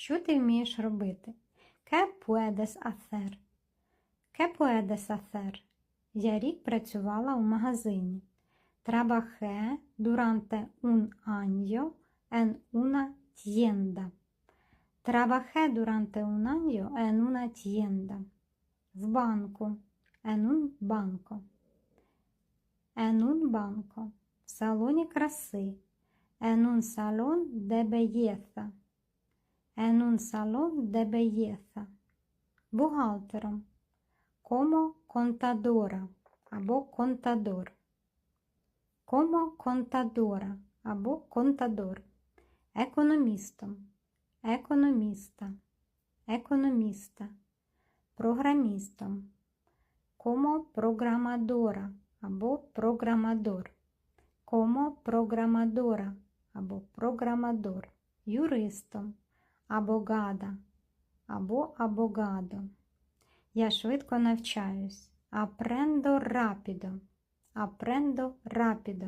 Що ти вмієш робити? ¿Qué puedes hacer? ¿Qué puedes hacer? Я рік працювала у магазині. Trabajé durante un año en una tienda. Trabajé durante un año en una tienda. В банку. En un banco. En un banco. В салоні краси. En un salón de belleza. En un salón de belleza. Бухгалтером. Como contadora або contador. Como contadora або contador. Економістом. Економіста. Економіста. Програмістом. Como programadora або програмадор. Como programadora або програмадор. Юристом. Абогада або абогадо. Я швидко навчаюсь. Апрендо рапідо. Апрендо рапідо.